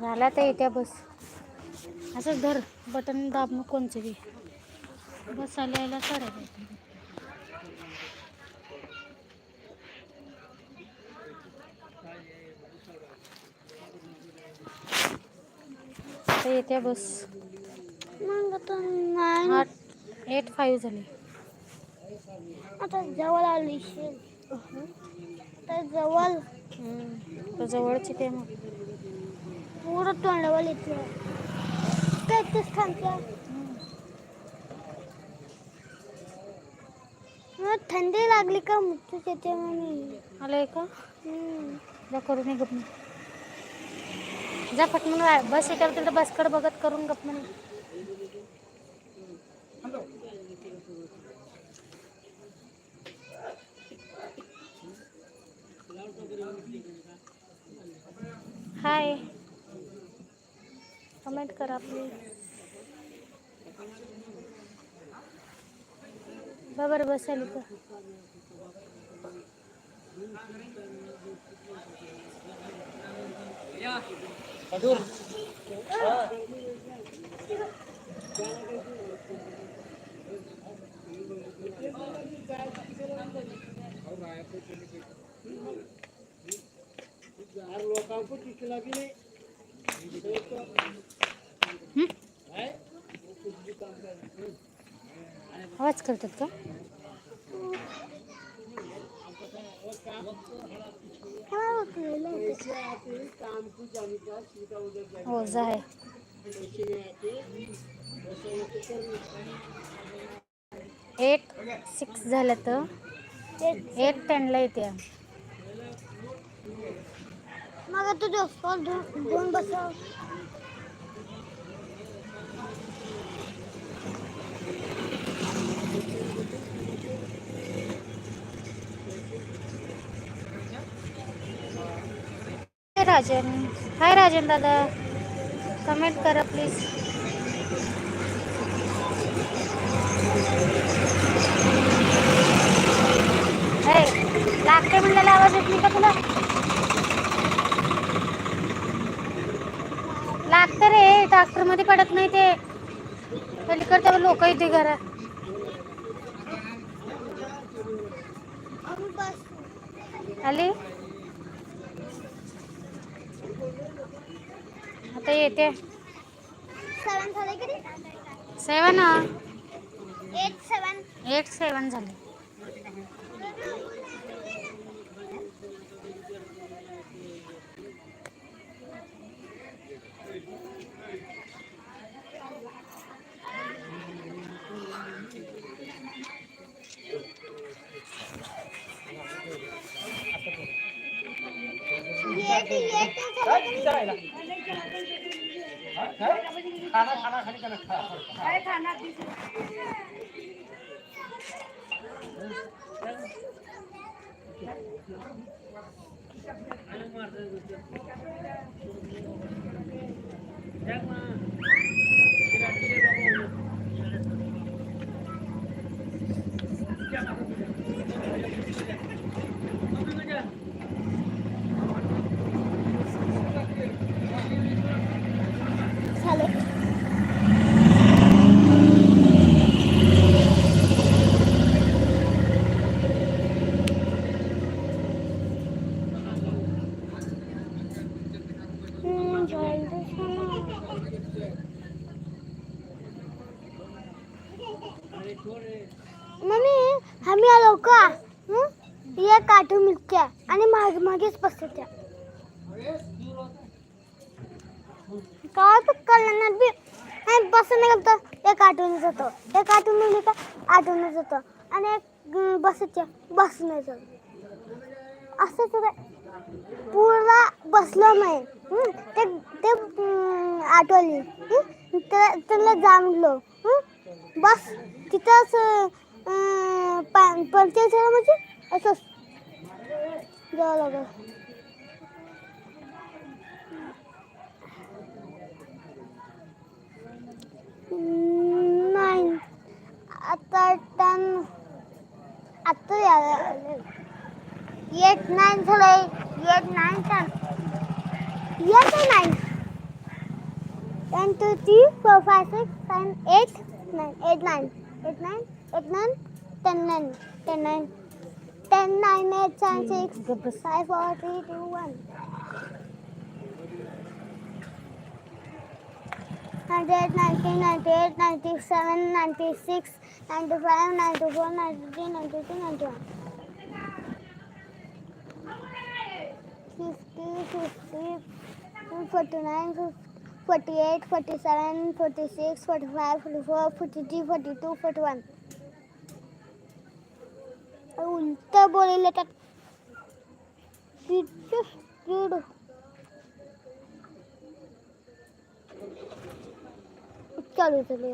झाला तर येत्या बस. असंच धर बटन दाब मग कोणचं बी. बस आल्या यायला चढायला आता येत्या बस. मग आता नाही. आठ एट फाईव्ह झाली. आता जवळ आली शेल आता जवळ. हम्म. तर जवळची ते मग. पुरं तोंडावर येते तेच थांबत्या थंडी लागली का मुठू येते म्हणे आलंय का? हम्म. जा करून ये गप म्हणे. जा पटकन बस येते तर बसकडे बघत करून गप म्हणे हाय। कमेंट करा प्लीज बरोबर बस आली का आवाज करतात का? आहे. हो एट सिक्स झालं तर? एट टेनला येते. मग तू दोस्त दोन बसव राजन हाय राजन दादा कमेंट करा प्लीज अरे लागते म्हणलेला आवाज येत नाही का तुला लागतं रे ट्रॅक्टर मध्ये पडत नाही ते. पलीकडे लोक येते बस आली? आता येते. सेवन झाले किती सेवन एट सेवन. एट खाना खाना खाली खाना झाले झाले मम्मी आम्ही आलो का? एक या काठू मिळत्या आणि माग मागेच बसत्या काय तर कल्याणात बी आणि बसून गेलं एक आठवण जातो. एक आठवण मिळली का? आठवण जातो. आणि एक बसत्या बसच्या बसून जातो. असं तर पूर्ण बसलो नाही ते ते आठवली. त्या- त्याला जामलो बस. तिथं असं पंचायत झालं म्हणजे असं जावं लागेल. नाही. आता टन आता येत नाही झालंय eight nine ten. Eight nine ten two three four five six seven eight nine eight nine Mm, eight nine eight nine ten nine ten nine ten nine eight nine six five four three two one. Hundred ninety ninety eight ninety seven ninety six ninety five ninety four ninety three ninety two ninety one fifty fifty forty nine fifty. 48, 47, 46, 45, 44, 43, 42, 41. उलट बोलले तर. तिचं speed चालू झाली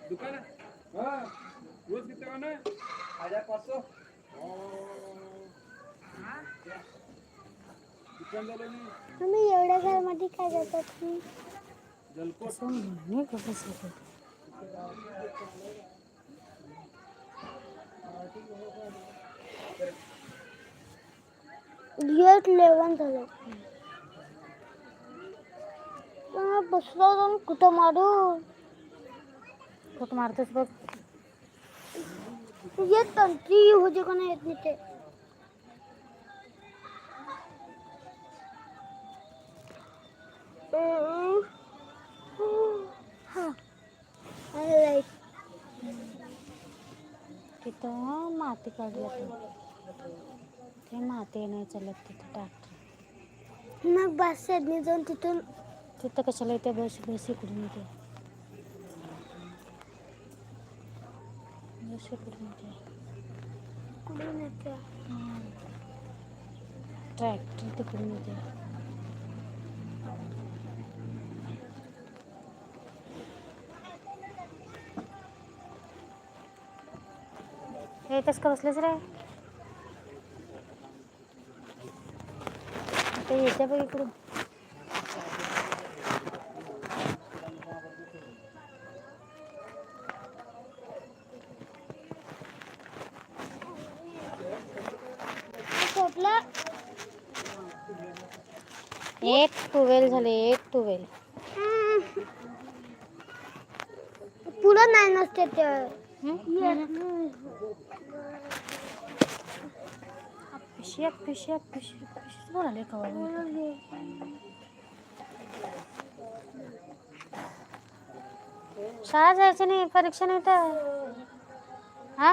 दुकान है हाँ रोज कितने का ना हजार पाँच सौ दुकान झालं नाही तुम्ही एवढ्या घरामध्ये काय करतात तुम्ही जलको असं म्हणे गप्प बस होतं. गेट लेवन झालं तुम्ही बसलो जाऊन कुठं मारू? कुठं मारतोस बघ. येत तंत्री होते का नाही येत नाही ते. हा. अरे तिथं माती काढली ते माती नाही चालत तिथं ट्रॅक्टर मग बस जाऊन तिथून तिथं कशाला येते बस बस इकडून येते बस इकडून येते? ट्रॅक्टर तिकडून येते हे कसं का बसलेस रे? ते येते बघ इकडून. टुवेल झाले एक टुवेल पुढं नाही नसते ते. शाळा जायचं नाही परीक्षा नाही तर. हा?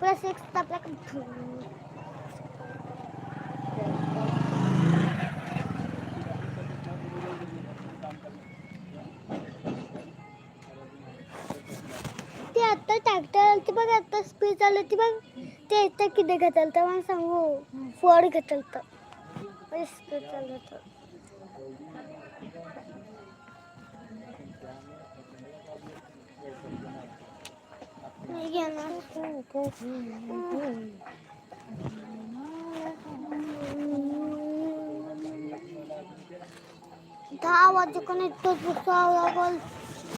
त्यात आपला प्लस एक आपला ते आता ट्रॅक्टर आलती बघ आता स्पीड चालू होती बघ ते आता किती घेतलं मला सांगू फोड घेतलं म्हणजे स्पीड चालू होतं Dava de conector pro sol, agora.